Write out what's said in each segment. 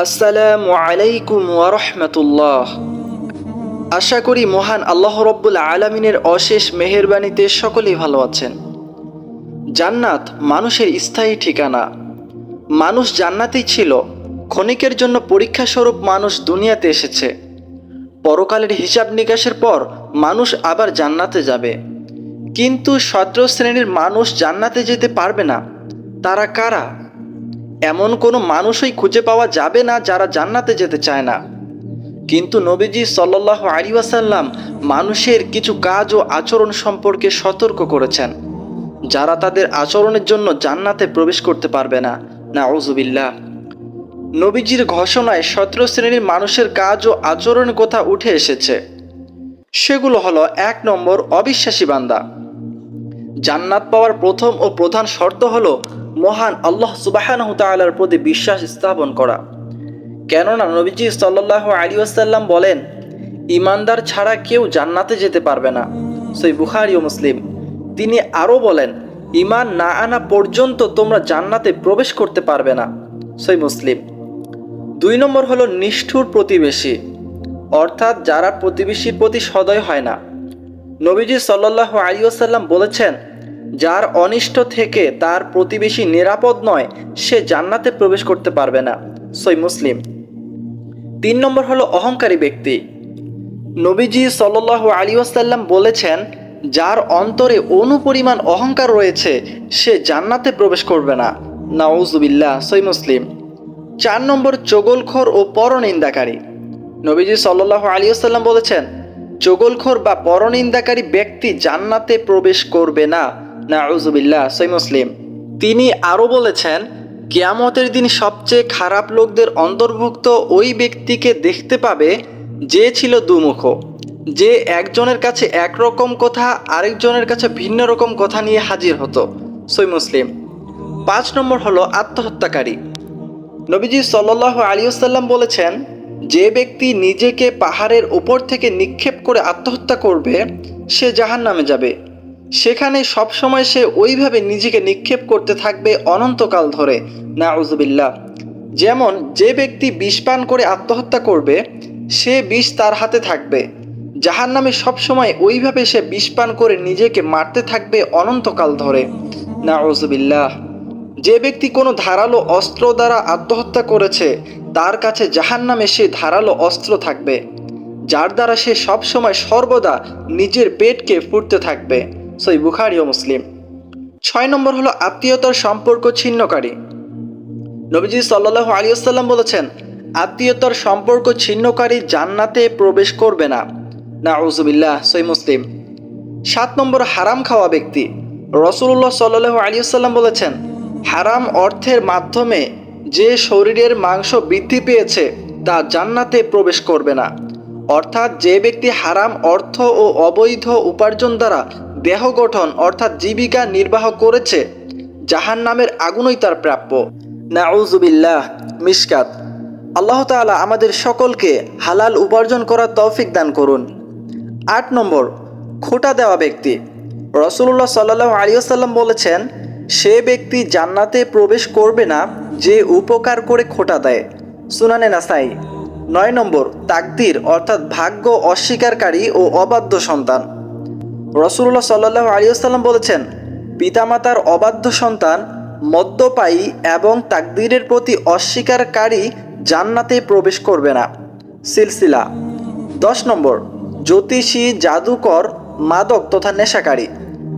আসসালামু আলাইকুম ওয়ারহমতুল্লাহ আশা করি মহান আল্লাহ রব্বুল আলমিনের অশেষ মেহেরবানিতে সকলেই ভালো আছেন। জান্নাত মানুষের স্থায়ী ঠিকানা। মানুষ জান্নাতেই ছিল, ক্ষণিকের জন্য পরীক্ষা স্বরূপ মানুষ দুনিয়াতে এসেছে। পরকালের হিসাব নিকাশের পর মানুষ আবার জান্নাতে যাবে। কিন্তু সতেরো শ্রেণির মানুষ জান্নাতে যেতে পারবে না। তারা কারা? এমন কোনো মানুষই খুঁজে পাওয়া যাবে না যারা জান্নাতে যেতে চায় না। কিন্তু নবীজি সাল্লাহ আলী ওয়াসাল্লাম মানুষের কিছু কাজ ও আচরণ সম্পর্কে সতর্ক করেছেন। যারা তাদের আচরণের জন্য জান্নাতে প্রবেশ করতে পারবে না। না ওজুবিল্লাহ নবীজির ঘোষণায় সতেরো শ্রেণির মানুষের কাজ ও আচরণের কথা উঠে এসেছে। সেগুলো হলো এক নম্বর, অবিশ্বাসী বান্দা। জান্নাত পাওয়ার প্রথম ও প্রধান শর্ত হলো মহান আল্লাহ সুবাহানহ তালার প্রতি বিশ্বাস স্থাপন করা। কেননা নবীজি সাল্লাহ আলী আসাল্লাম বলেন ইমানদার ছাড়া কেউ জান্নাতে যেতে পারবে না। সই বুখারি ও মুসলিম। তিনি আরও বলেন ইমান না আনা পর্যন্ত তোমরা জান্নাতে প্রবেশ করতে পারবে না। সই মুসলিম। দুই নম্বর হলো নিষ্ঠুর প্রতিবেশী। অর্থাৎ যারা প্রতিবেশীর প্রতি সদয় হয় না। নবীজি সাল্লাহ আলী আসাল্লাম বলেছেন যার অনিষ্ট থেকে তার প্রতিবেশী নিরাপদ নয়, সে জান্নাতে প্রবেশ করতে পারবে না। সই মুসলিম। তিন নম্বর হলো অহংকারী ব্যক্তি। নবীজি সাল্লাহ আলী আসাল্লাম বলেছেন, যার অন্তরে অনুপরিমাণ অহংকার রয়েছে, সে জান্নাতে প্রবেশ করবে না। নাউজুবিল্লাহ সই মুসলিম। চার নম্বর, চগলখোর ও পরনিন্দাকারী। নবীজি সাল্লাহ আলী আসাল্লাম বলেছেন, চগলখোর বা পরনিন্দাকারী ব্যক্তি জান্নাতে প্রবেশ করবে না। নাউজুবিল্লাহ, সই মুসলিম। তিনি আরও বলেছেন, কিয়ামতের দিন সবচেয়ে খারাপ লোকদের অন্তর্ভুক্ত ওই ব্যক্তিকে দেখতে পাবে যে ছিল দুমুখ। যে একজনের কাছে একরকম কথা, আরেকজনের কাছে ভিন্ন রকম কথা নিয়ে হাজির হতো। সই মুসলিম। পাঁচ নম্বর হলো আত্মহত্যাকারী। নবীজি সাল্লাহ আলিয়াল্লাম বলেছেন, যে ব্যক্তি নিজেকে পাহাড়ের উপর থেকে নিক্ষেপ করে আত্মহত্যা করবে, সে জাহান নামে যাবে। সেখানে সবসময় সে ওইভাবে নিজেকে নিক্ষেপ করতে থাকবে অনন্তকাল ধরে। না উজবিল্লা যেমন যে ব্যক্তি বিষ পান করে আত্মহত্যা করবে, সে বিষ তার হাতে থাকবে। জাহান নামে সবসময় ওইভাবে সে বিষ পান করে নিজেকে মারতে থাকবে অনন্তকাল ধরে। না উজবিল্লাহ যে ব্যক্তি কোনো ধারালো অস্ত্র দ্বারা আত্মহত্যা করেছে, তার কাছে জাহান নামে সে ধারালো অস্ত্র থাকবে, যার দ্বারা সে সবসময় সর্বদা নিজের পেটকে ফুটতে থাকবে। সই বুখারি ও মুসলিম। ছয় নম্বর হলো আত্মীয়তার সম্পর্ক ছিন্নকারী। নবীজি সাল্লাহ আলিয়াল্লাম বলেছেন, আত্মীয়তার সম্পর্ক ছিন্নকারী জান্নাতে প্রবেশ করবে না। না উজুবিল্লাহ সই মুসলিম। সাত নম্বর হারাম খাওয়া ব্যক্তি। রসুল্লাহ সাল্লাহ আলিয়াল্লাম বলেছেন, হারাম অর্থের মাধ্যমে যে শরীরের মাংস বৃদ্ধি পেয়েছে তা জান্নাতে প্রবেশ করবে না। অর্থাৎ যে ব্যক্তি হারাম অর্থ ও অবৈধ উপার্জন দ্বারা দেহ গঠন অর্থাৎ জীবিকা নির্বাহ করেছে জাহান নামের আগুনই তার প্রাপ্য। নাউজুবিল্লাহ মিসকাত আল্লাহ তাআলা আমাদের সকলকে হালাল উপার্জন করার তৌফিক দান করুন। আট নম্বর, খোটা দেওয়া ব্যক্তি। রসুল্লাহ সাল্লাহ আলিয়াল্লাম বলেছেন, সে ব্যক্তি জান্নাতে প্রবেশ করবে না, যে উপকার করে খোটা দেয়। সুনানে নাসাই। নয় নম্বর, তাকদির অর্থাৎ ভাগ্য অস্বীকারী ও অবাধ্য সন্তান। রসুল্লাহ সাল্লাহ আলিয়াল্লাম বলেছেন, পিতামাতার অবাধ্য সন্তান মদ্যপায়ী এবং তাকদিরের প্রতি অস্বীকারী জান্নাতে প্রবেশ করবে না। সিলসিলা। দশ নম্বর, জ্যোতিষী, জাদুকর, মাদক তথা নেশাকারী।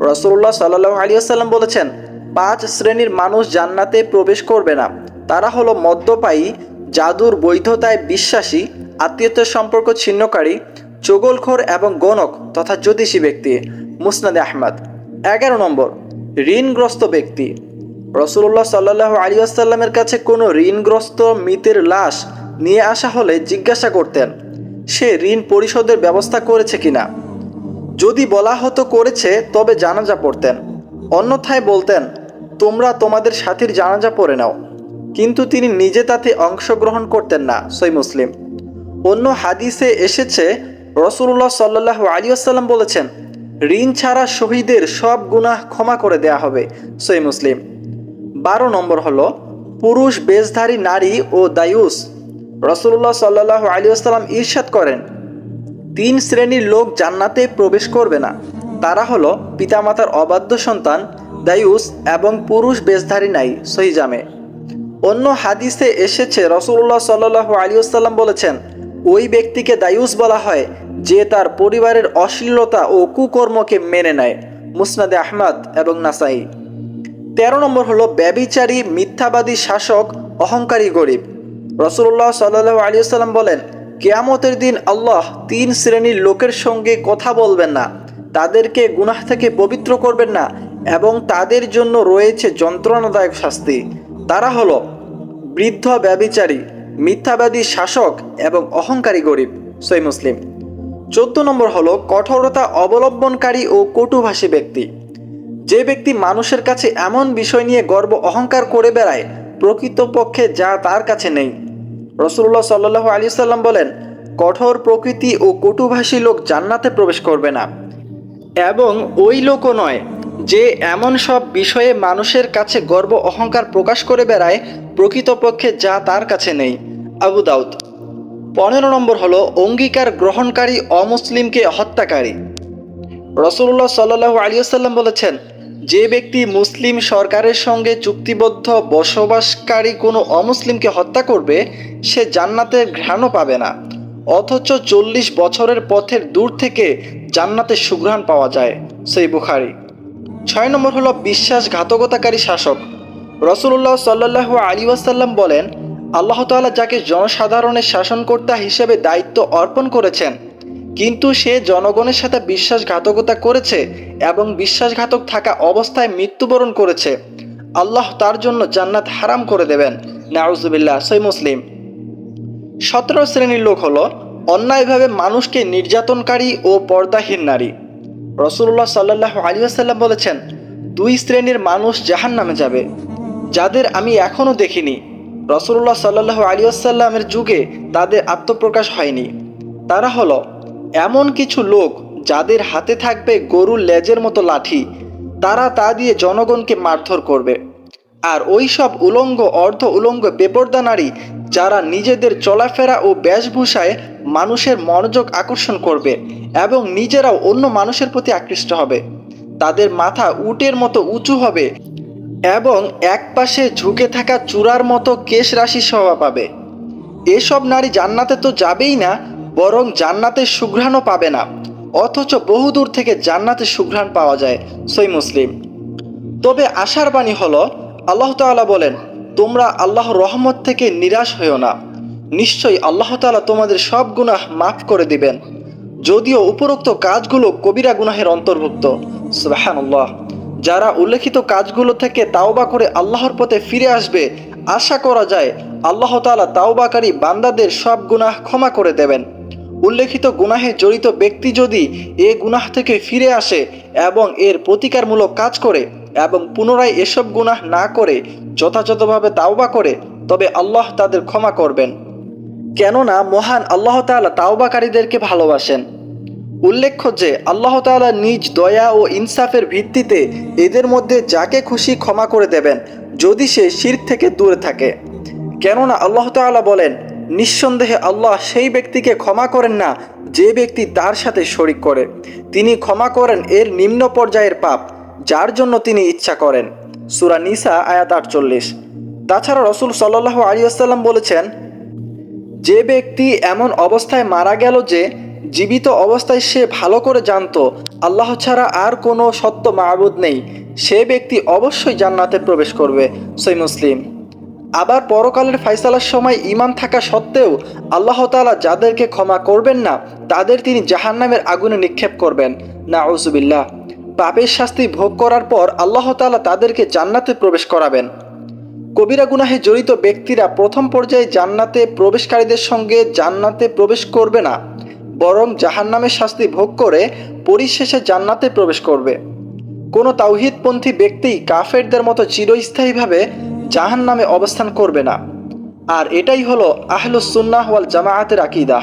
রসুল্লাহ সাল্লাহ আলিয়াল্লাম বলেছেন, পাঁচ শ্রেণির মানুষ জান্নাতে প্রবেশ করবে না। তারা হলো মদ্যপায়ী, জাদুর বৈধতায় বিশ্বাসী, আত্মীয়তার সম্পর্ক ছিন্নকারী চগলখোর এবং গণক তথা জ্যোতিষী ব্যক্তি, মুসনাদে আহমদ। এগারো নম্বর, ঋণগ্রস্ত ব্যক্তি। রসুল্লাহ সাল্লাহ আলী আসাল্লামের কাছে কোনো ঋণগ্রস্ত মৃতের লাশ নিয়ে আসা হলে জিজ্ঞাসা করতেন, সে ঋণ পরিশোধের ব্যবস্থা করেছে কিনা? যদি বলা হতো করেছে, তবে জানাজা পড়তেন। অন্যথায় বলতেন, তোমরা তোমাদের সাথীর জানাজা পড়ে নাও। কিন্তু তিনি নিজে তাতে অংশগ্রহণ করতেন না, সই মুসলিম। অন্য হাদিসে এসেছে রসুল্লাহ সাল্লাহ আলী আসাল্লাম বলেছেন, ঋণ ছাড়া শহীদের সব গুনাহ ক্ষমা করে দেয়া হবে। সই মুসলিম। বারো নম্বর হলো, পুরুষ, বেশধারী নারী ও দায়ুস। রসুল্লাহ সাল্লাহ আলী আসসালাম ঈর্ষাদ করেন, তিন শ্রেণির লোক জান্নাতে প্রবেশ করবে না। তারা হলো পিতামাতার অবাধ্য সন্তান, দায়ুস এবং পুরুষ, বেশধারী নাই। সহিজামে অন্য হাদিসে এসেছে, রসুল্লাহ সাল্লাহ আলী আসাল্লাম বলেছেন, ওই ব্যক্তিকে দায়ুস বলা হয় যে তার পরিবারের অশ্লীলতা ও কুকর্মকে মেনে নেয়, মুসনাদে আহমদ এবং নাসাই। তেরো নম্বর হলো ব্যবিচারী, মিথ্যাবাদী শাসক, অহংকারী গরিব। রসুল্লাহ সাল্লাহ আলী সাল্লাম বলেন, কেয়ামতের দিন আল্লাহ তিন শ্রেণির লোকের সঙ্গে কথা বলবেন না। তাদেরকে গুনাহ থেকে পবিত্র করবেন না এবং তাদের জন্য রয়েছে যন্ত্রণাদায়ক শাস্তি। তারা হলো বৃদ্ধ ব্যবিচারী, মিথ্যাবাদী শাসক এবং অহংকারী গরিব, সই মুসলিম। চোদ্দ নম্বর হলো কঠোরতা অবলম্বনকারী ও কটুভাষী ব্যক্তি। যে ব্যক্তি মানুষের কাছে এমন বিষয় নিয়ে গর্ব অহংকার করে বেড়ায়, প্রকৃতপক্ষে যা তার কাছে নেই। রসুল্লাহ সাল্লাহ আলী সাল্লাম বলেন, কঠোর প্রকৃতি ও কটুভাষী লোক জান্নাতে প্রবেশ করবে না। এবং ওই লোকও নয়, যে এমন সব বিষয়ে মানুষের কাছে গর্ব অহংকার প্রকাশ করে বেড়ায়, প্রকৃতপক্ষে যা তার কাছে নেই। আবু দাউদ পনেরো নম্বর হলো অঙ্গীকার গ্রহণকারী অমুসলিমকে হত্যাকারী। রসুল্লাহ সাল্লাহ আলিয়াল্লাম বলেছেন, যে ব্যক্তি মুসলিম সরকারের সঙ্গে চুক্তিবদ্ধ, বসবাসকারী কোনো অমুসলিমকে হত্যা করবে, সে জান্নাতের ঘ্রাণও পাবে না। অথচ চল্লিশ বছরের পথের দূর থেকে জান্নাতের সুঘ্রাণ পাওয়া যায়। সেই বুখারি। ছয় নম্বর হলো বিশ্বাসঘাতকতাকারী শাসক। রসুল্লাহ সাল্লাহ আলী বলেন আল্লাহ তাআলা যাকে জনসাধারণের শাসনকর্তা হিসেবে দায়িত্ব অর্পণ করেছেন, কিন্তু সে জনগণের সাথে বিশ্বাসঘাতকতা করেছে এবং বিশ্বাসঘাতক থাকা অবস্থায় মৃত্যুবরণ করেছে। আল্লাহ তার জন্য জান্নাত হারাম করে দেবেন। নাউজুবিল্লাহ, সই মুসলিম। সতেরো শ্রেণির লোক হলো অন্যায়ভাবে মানুষকে নির্যাতনকারী ও পর্দাহীন নারী। রসুল্লাহ সাল্লাহ আলী আসাল্লাম বলেছেন, দুই শ্রেণির মানুষ জাহান নামে যাবে। যাদের আমি এখনও দেখিনি রসুল্লাহ সাল্লাহ আলী আসাল্লামের যুগে তাদের আত্মপ্রকাশ হয়নি। তারা হলো এমন কিছু লোক যাদের হাতে থাকবে গরুর লেজের মতো লাঠি। তারা তা দিয়ে জনগণকে মারধর করবে। আর ওই সব উলঙ্গ, অর্ধ উলঙ্গ, বেপর্দা নারী যারা নিজেদের চলাফেরা ও বেশভূষায় মানুষের মনোযোগ আকর্ষণ করবে এবং নিজেরাও অন্য মানুষের প্রতি আকৃষ্ট হবে। তাদের মাথা উটের মতো উঁচু হবে। এবং একপাশে ঝুঁকে থাকা চূড়ার মতো কেশ রাশি শোভা পাবে। এসব নারী জান্নাতে তো যাবেই না, বরং জান্নাতের সুঘ্রাণও পাবে না। অথচ বহুদূর থেকে জান্নাতের সুঘ্রাণ পাওয়া যায়, সই মুসলিম। তবে আশার বাণী হলো, আল্লাহ তাআলা বলেন, তোমরা আল্লাহ রহমত থেকে নিরাশ হইও না। নিশ্চয়ই আল্লাহ তাআলা তোমাদের সব গুনাহ মাফ করে দিবেন। যদিও উপরোক্ত কাজগুলো কবিরা গুনাহের অন্তর্ভুক্ত। সুবহানাল্লাহ। যারা উল্লেখিত কাজগুলো থেকে তাওবা করে আল্লাহর পথে ফিরে আসবে, আশা করা যায় আল্লাহ তাআলা তাওবাকারী বান্দাদের সব গুনাহ ক্ষমা করে দেবেন। উল্লেখিত গুনাহে জড়িত ব্যক্তি যদি এ গুনাহ থেকে ফিরে আসে এবং এর প্রতিকারমূলক কাজ করে এবং পুনরায় এসব গুনাহ না করে যথাযথভাবে তাওবা করে, তবে আল্লাহ তাদের ক্ষমা করবেন। কেননা মহান আল্লাহ তাআলা তাওবাকারীদেরকে ভালোবাসেন। উল্লেখ্য যে আল্লাহ তাআলা নিজ দয়া ও ইনসাফের ভিত্তিতে এদের মধ্যে যাকে খুশি ক্ষমা করে দেবেন, যদি সে শির থেকে দূরে থাকে। কেননা আল্লাহ তাআলা বলেন, নিঃসন্দেহে আল্লাহ সেই ব্যক্তিকে ক্ষমা করেন না যে ব্যক্তি তার সাথে শরিক করে। তিনি ক্ষমা করেন এর নিম্ন পর্যায়ের পাপ, যার জন্য তিনি ইচ্ছা করেন। সুরা নিসা, আয়াত আটচল্লিশ। তাছাড়া রসুল সাল্লাহ আলিয়াল্লাম বলেছেন, যে ব্যক্তি এমন অবস্থায় মারা গেল যে জীবিত অবস্থায় সে ভালো করে জানত, আল্লাহ ছাড়া আর কোনো সত্য মাহবুদ নেই। সে ব্যক্তি অবশ্যই জান্নাতে প্রবেশ করবে সই মুসলিম। আবার পরকালের ফাইসালার সময় ইমান থাকা সত্ত্বেও আল্লাহ তাআলা যাদেরকে ক্ষমা করবেন না, তাদের তিনি জাহান্নামের আগুনে নিক্ষেপ করবেন। না আউজুবিল্লাহ পাপের শাস্তি ভোগ করার পর আল্লাহ তাআলা তাদেরকে জান্নাতে প্রবেশ করাবেন। কবিরা গুনাহে জড়িত ব্যক্তিরা প্রথম পর্যায়ে জান্নাতে প্রবেশকারীদের সঙ্গে জান্নাতে প্রবেশ করবে না। বরং জাহান্নামের শাস্তি ভোগ করে পরিশেষে জান্নাতে প্রবেশ করবে। কোনো তাওহিদপন্থী ব্যক্তি কাফেরদের মতো চিরস্থায়ীভাবে জাহান নামে অবস্থান করবে না। আর এটাই হলো আহলুসুন্নাহ ওয়াল জামায়াতের আকিদা।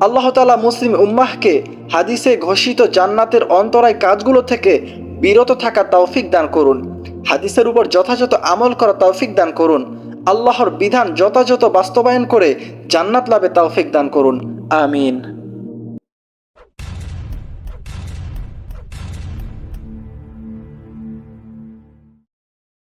আল্লাহ তালা মুসলিম উম্মাহকে হাদিসে ঘোষিত জান্নাতের অন্তরায় কাজগুলো থেকে বিরত থাকা তৌফিক দান করুন। হাদিসের উপর যথাযথ আমল করা তৌফিক দান করুন। আল্লাহর বিধান যথাযথ বাস্তবায়ন করে জান্নাত লাভে তাওফিক দান করুন। আমিন।